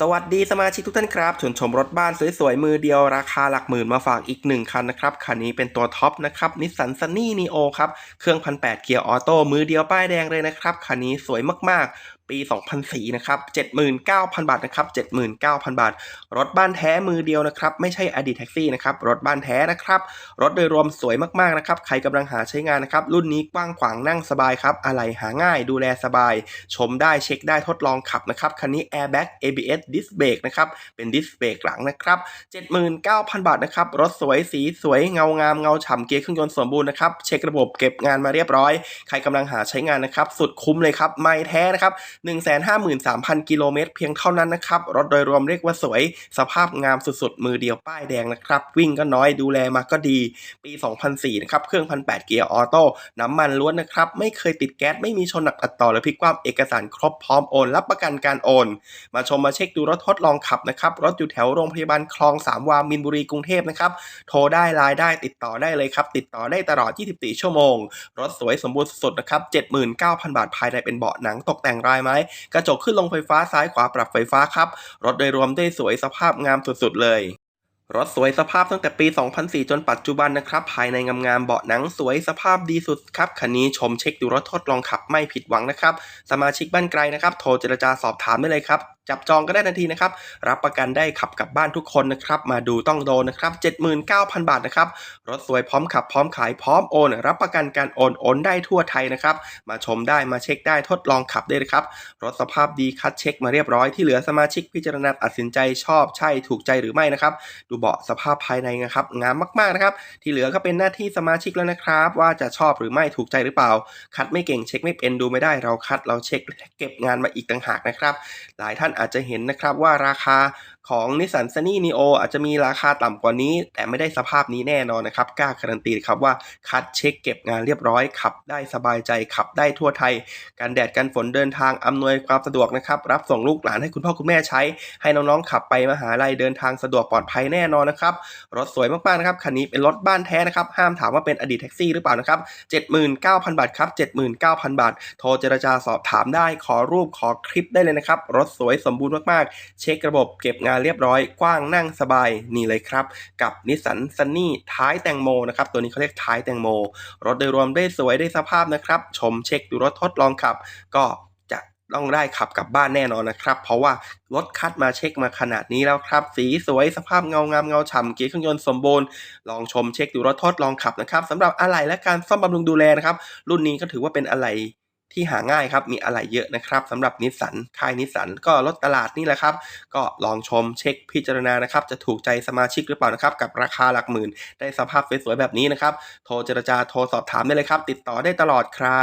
สวัสดีสมาชิกทุกท่านครับชวนชมรถบ้านสวยๆ มือเดียวราคาหลักหมื่นมาฝากอีกหนึ่งคันนะครับ คันนี้เป็นตัวท็อปนะครับนิสสันซันนี่นีโอครับ เครื่องพันแปดเกียร์ออโต้มือเดียวป้ายแดงเลยนะครับ คันนี้สวยมากปี 2004 นะครับ 79,000 บาทนะครับ 79,000 บาท รถบ้านแท้มือเดียวนะครับ ไม่ใช่อดีตแท็กซี่นะครับ รถบ้านแท้นะครับ รถโดยรวมสวยมากๆนะครับ ใครกำลังหาใช้งานนะครับ รุ่นนี้กว้างขวางนั่งสบายครับ อะไหล่หาง่าย ดูแลสบาย ชมได้เช็คได้ทดลองขับนะครับ คันนี้ Airbag ABS Disc Brake นะครับ เป็นดิสเบรกหลังนะครับ 79,000 บาทนะครับ รถสวยสีสวยเงางามเงาฉ่ำเกียร์เครื่องยนต์สมบูรณ์นะครับ เช็คระบบเก็บงานมาเรียบร้อย ใครกำลังหาใช้งานนะครับ สุดคุ้มเลยครับ ไม่แท้นะครับ153,000 กิโลเมตรเพียงเท่านั้นนะครับ รถโดยรวมเรียกว่าสวย สภาพงามสุดๆ มือเดียวป้ายแดงนะครับ วิ่งก็น้อยดูแลมาก็ดี ปี 2004 นะครับ เครื่อง1,800เกียร์ออโต้น้ำมันล้วนนะครับ ไม่เคยติดแก๊ส ไม่มีชนหนักตัดต่อหรือพลิกคว่ำเอกสารครบพร้อมโอน รับประกันการโอน มาชมมาเช็คดูรถทดลองขับนะครับ รถอยู่แถวโรงพยาบาลคลองสามวามินบุรีกรุงเทพนะครับ โทรได้ไลน์ได้ติดต่อได้เลยครับ ติดต่อได้ตลอด 24 ชั่วโมง รถสวยสมบูรณ์สุดๆนะครับ 79,000 บาทภายในเป็นเบาะหนังตกแต่งลายไม้กระจกขึ้นลงไฟฟ้าซ้ายขวาปรับไฟฟ้าครับ รถโดยรวมได้สวยสภาพงามสุดๆเลยรถสวยสภาพตั้งแต่ปี 2004 จนปัจจุบันนะครับ ภายในงามๆเบาะหนังสวยสภาพดีสุดครับ คันนี้ชมเช็คดูรถทดลองขับไม่ผิดหวังนะครับ สมาชิกบ้านไกลนะครับ โทรเจรจาสอบถามได้เลยครับ จับจองก็ได้ทันทีนะครับ รับประกันได้ขับกลับบ้านทุกคนนะครับ มาดูต้องโดนนะครับ 79,000 บาทนะครับ รถสวยพร้อมขับพร้อมขายพร้อมโอน รับประกันการโอนโอนได้ทั่วไทยนะครับ มาชมได้มาเช็คได้ทดลองขับได้เลยครับ รถสภาพดีคัดเช็คมาเรียบร้อยที่เหลือสมาชิกพิจารณาตัดสินใจชอบใช่ถูกใจหรือไม่นะครับ ดูเบาะสภาพภายในนะครับงามมากๆนะครับ ที่เหลือก็เป็นหน้าที่สมาชิกแล้วนะครับ ว่าจะชอบหรือไม่ถูกใจหรือเปล่า คัดไม่เก่งเช็คไม่เป็นดูไม่ได้เราคัดเราเช็คเก็บงานมาอีกต่างหากนะครับ หลายท่านอาจจะเห็นนะครับว่าราคา ของนิสสันซ n นี่นีโออาจจะมีราคาต่ำกว่านี้ แต่ไม่ได้สภาพนี้แน่นอนนะครับ กล้าการันตีครับว่าคัดเช็คเก็บงานเรียบร้อย ขับได้สบายใจ ขับได้ทั่วไทยการแดดกันฝนเดินทาง อำนวยความสะดวกนะครับ รับส่งลูกหลานให้คุณพ่อคุณแม่ใช้ ให้น้องๆขับไปมหาลัยเดินทางสะดวกปลอดภัยแน่นอนนะครับ รถสวยมากๆนะครับ คันนี้เป็นรถบ้านแท้นะครับ ห้ามถามว่าเป็นอดีตแท็กซี่หรือเปล่านะครับ 79,000 บาทครับ 79,000 บาท โทรเจรจาสอบถามได้ ขอรูปขอคลิปได้เลยนะครับ รถสวยสมบูรณ์มากๆ เช็คระบบเก็บงานเรียบร้อยกว้างนั่งสบายนี่เลยครับ กับนิสสันซันนี่ท้ายแตงโมนะครับตัวนี้เขาเรียกท้ายแตงโม รถโดยรวมได้สวยได้สภาพนะครับ ชมเช็คดูรถทดลองขับ ก็จะต้องได้ขับกลับบ้านแน่นอนนะครับ เพราะว่ารถคัดมาเช็คมาขนาดนี้แล้วครับ สีสวยสภาพเงางามเงาฉ่ำเกียร์เครื่องยนต์สมบูรณ์ลองชมเช็คดูรถทดลองขับนะครับสำหรับอะไหล่และการซ่อมบำรุงดูแลนะครับรุ่นนี้ก็ถือว่าเป็นอะไหล่ ที่หาง่ายครับมีอะไรเยอะนะครับสำหรับนิสสันค่ายนิสสันก็รถตลาดนี่แหละครับก็ลองชมเช็คพิจารณานะครับจะถูกใจสมาชิกหรือเปล่านะครับกับราคาหลักหมื่น ได้สภาพสวยๆแบบนี้นะครับโทรเจรจาโทรสอบถามได้เลยครับ ติดต่อได้ตลอดครับ